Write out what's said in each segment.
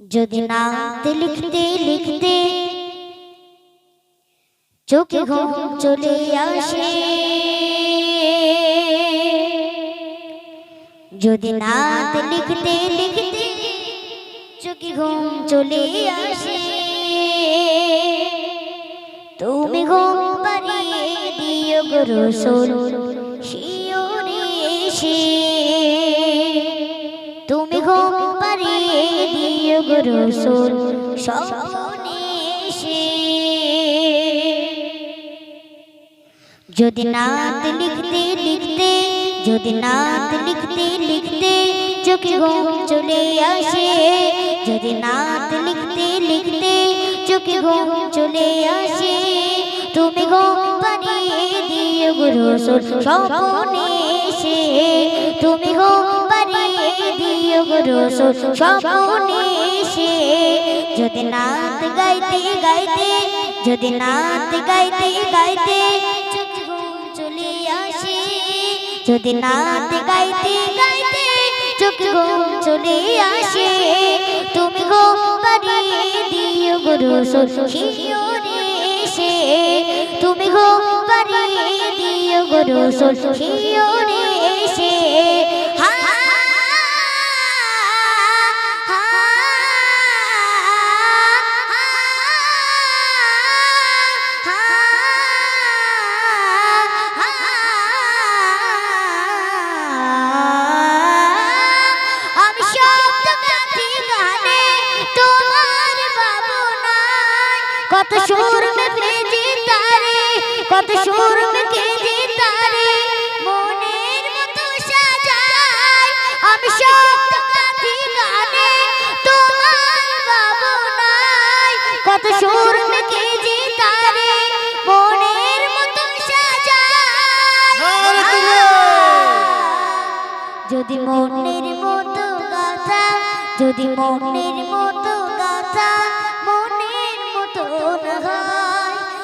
যদি নাত লিখতে লিখতে চোখে ঘুম চলে আসে। যদি নাত লিখতে লিখতে চোখে ঘুম চলে আসে। তুমি ঘুম পাড়িয়ে দিও গো রসুল, শিওরে এসে। তুমি ঘুম যদি নাত লিখতে লিখতে, যদি নাত লিখতে লিখতে চোখে ঘুম চলে আসে, যদি নাত লিখতে লিখতে চোখে ঘুম চলে আসে, তুমি ঘুম পাড়িয়ে দিও গুরু স্বপ্নে এসে, তুমি ঘুম পাড়িয়ে গুরু স্বপ্নে এসে। যদি নাত গাইতে গাইতে, যদি নাত গাইতে গাইতে চলে আসে। যদি নাত গাইতে গাইতে চোখে ঘুম চলে আসে। তুমি দিও গুরু এসে। তুমি ঘুম পাড়িয়ে দিও গুরু এসে। কত সুর মে ভেজে তারে মনের মতো সাজাই। আমি শব্দ গাছি গানে তোমার বাবু কত সুর মে তারে মনের মতো সাজাই। যদি মনের মতো গাথা যদি মনের মতো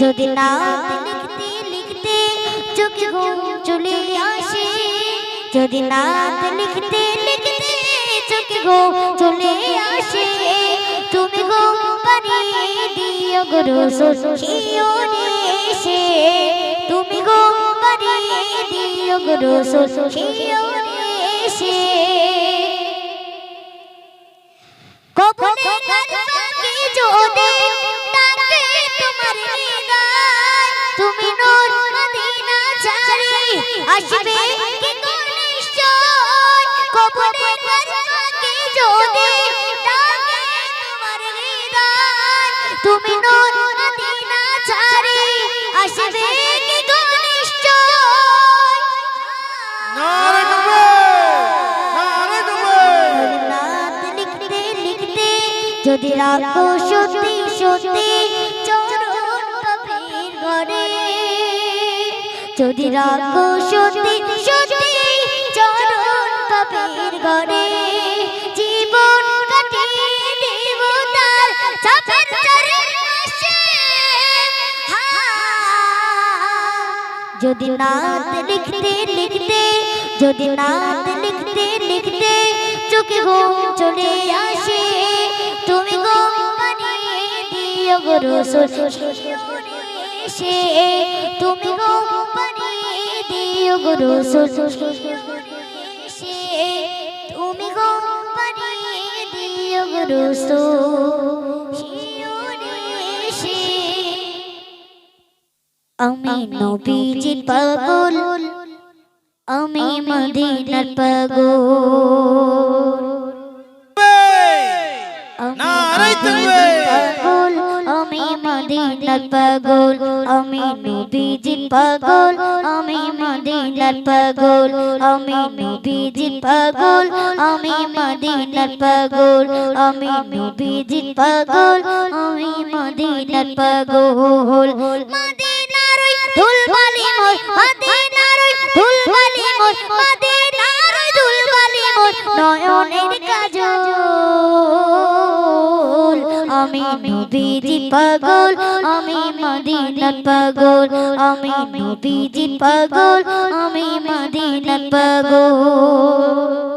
যদি না লিখতে লিখতে চোখে ঘুম চলে আসে, যদি না লিখতে লিখতে চোখে ঘুম চলে আসে, তুমি ঘুম পাড়িয়ে দিও গুরু শিওরে এসে, তুমি ঘুম পাড়িয়ে দিও গুরু শিওরে এসে। কবরে কালকে যদি আসবে কি করে নিশ্চয়? কবরে কালকে যদি ডাকে তোমার হৃদয় তুমি নূর মদিনা ছাড়ি আসবে কি করে নিশ্চয়? নারে কবে নারে কবে লিখতে লিখতে যদি রাখো সত্যি সত্যি যদি রাখো সত্যি সত্যি চরণ চারিপাশে হা যদি নাত লিখতে লিখতে, যদি নাত লিখতে লিখতে চোখে ঘুম চলে আসে, তুমি দিও গুরু সে তুমি ঘুম গুরু তুমি ঘুম বানিয়ে দিও গুরু আমি নবীজি পাগল আমি মদিনার পাগল। মদিনার পাগল, আমি নবীজির পাগল, আমি মদিনার পাগল, আমি নবীজির পাগল, আমি মদিনার পাগল, আমি নবীজির পাগল, আমি মদিনার পাগল। মদিনার ওই ধুলবালি মোর মদিনার ওই ধুলবালি মোর মদিনার নয়নের কাজল। আমি নবীজি পাগল, আমি মদিনার পাগল। আমি নবীজি পাগল, আমি মদিনার পাগল।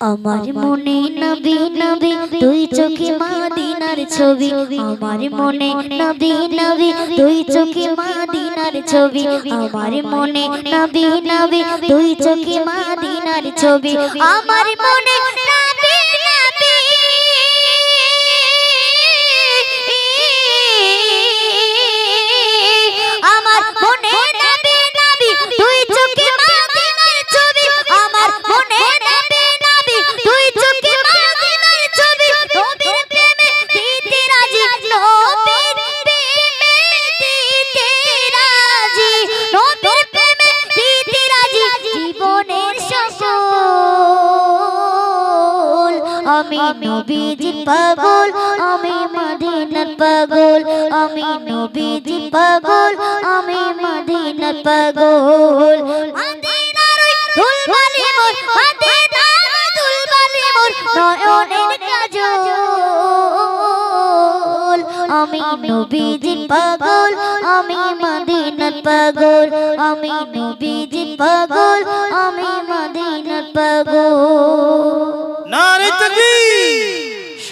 আমার মনে নবী নবী, দুই চোখে মাদিনার ছবি। আমার মনে নবী নবী, দুই চোখে মাদিনার ছবি। আমার মনে নবী নবী, দুই চোখে মাদিনার ছবি আমার মনে পাগল। আমি নবীজির পাগল, আমি মদিনার পাগল, আমি নবীজির পাগল, আমি মদিনার পাগল। নারে তাকবীর!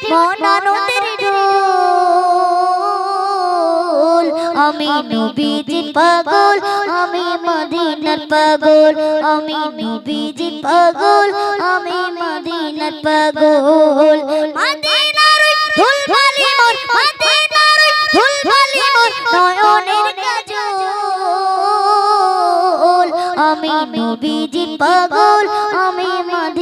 জেগে ওঠে মন আনন্দের আমি নবীজির পাগল, আমি মদিনার পাগল। আমি নবীজির পাগল, আমি মদিনার পাগল। মদিনার ওই ধুলবালি মোর, মদিনার ওই ধুলবালি মোর নয়নের কাজল। আমি নবীজির পাগল, আমি মদিনার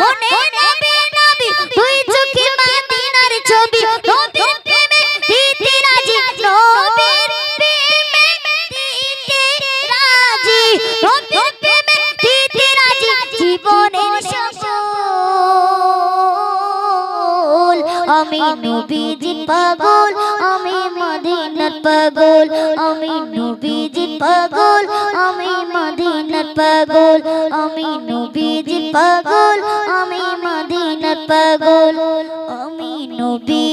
মনে নবী নবী দুই চোখে মাদিনার ছবি। নবীর প্রেমে দিতে রাজি নবীর আমি নবীজির পাগল, আমি মদিনার পাগল, আমি নবীজির পাগল, আমি মদিনার পাগল। পাগল আমি নবীজির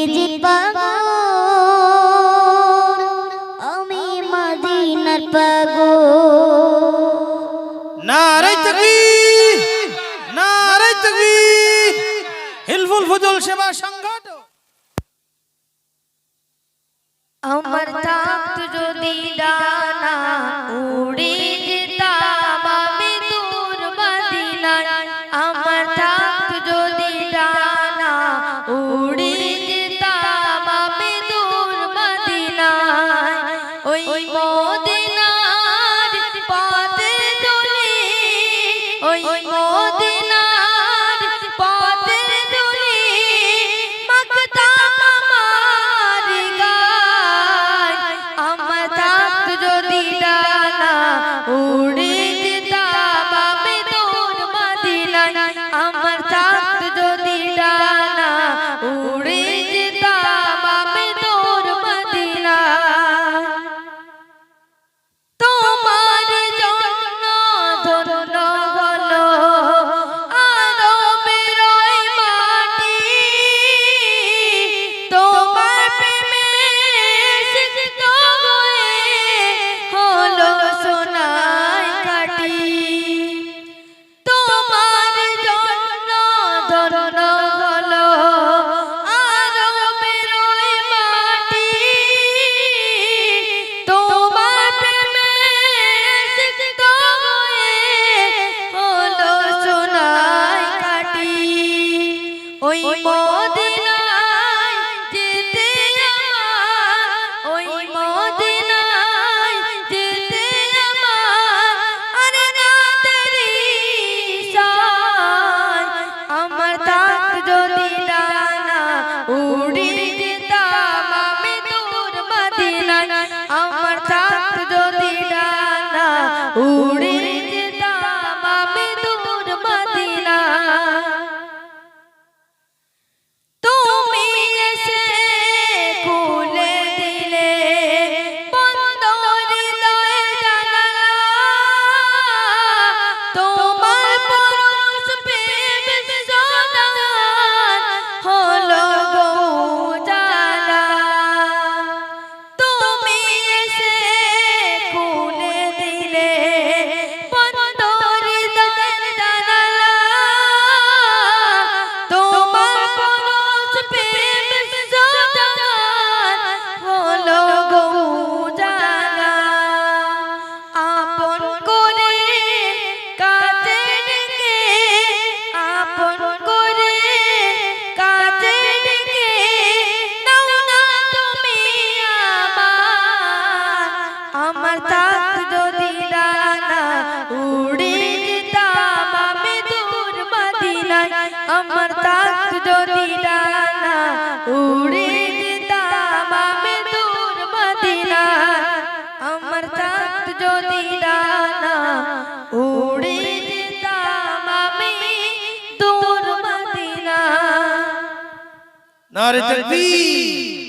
নারে তাকবীর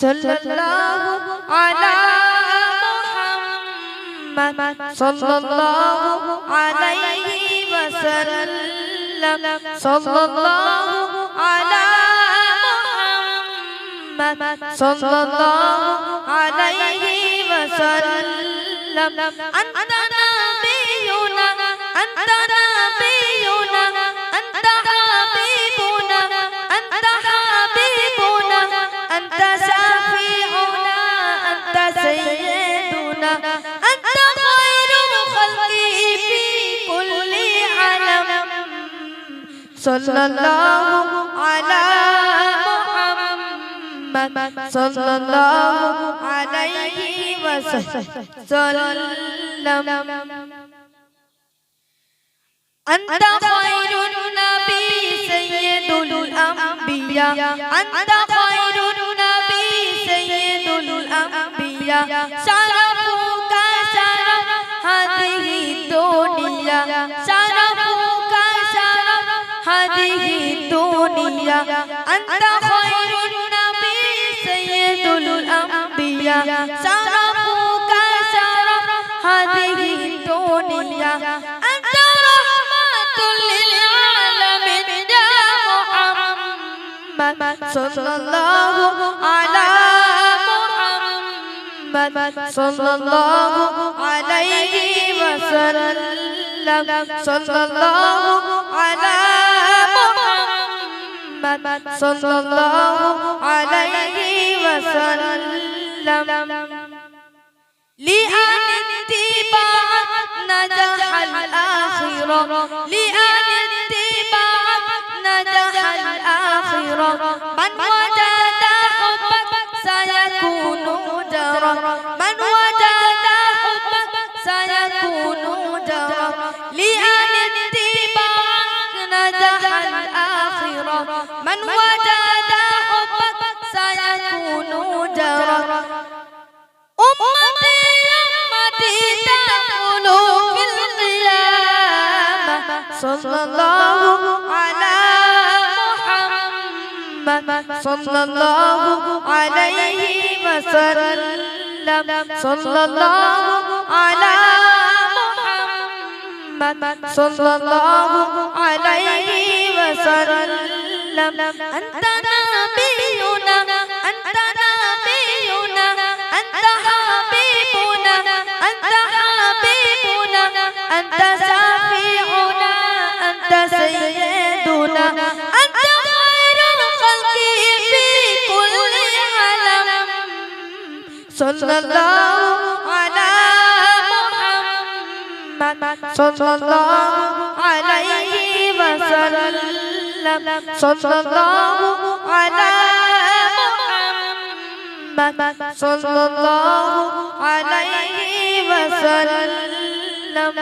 sallallahu ala Muhammad sallallahu alaihi wasallam sallallahu ala Muhammad sallallahu alaihi wasallam anta nabiyuna anta nabiyuna sallallahu ala Muhammad sallallahu alaihi wasallam anta khairun nabi sayyidul anbiya anta أنت خير النبي سيد الأنبياء. شرفك شرف هذه الدنيا. أنت رحمة للعالمين يا محمد. صلى الله على محمد. صلى الله عليه وسلم. صلى الله على সাল্লাল্লাহু আলাইহি ওয়াসাল্লাম লিআন তিবা নাজাহাল আখিরা লিআন তিবা নাজাহাল আখিরা মান ওয়াজাদা হুব্বাক সায়াকুনু জারা صلى الله على محمد صلى الله عليه وسلم. صلى الله على محمد صلى الله عليه وسلم. أنت نبينا أنت نبينا أنت حبيبنا أنت حبيبنا أنت شفيعنا. sallallahu ala Muhammad sallallahu alayhi wa sallam sallallahu ala Muhammad sallallahu alayhi wa sallam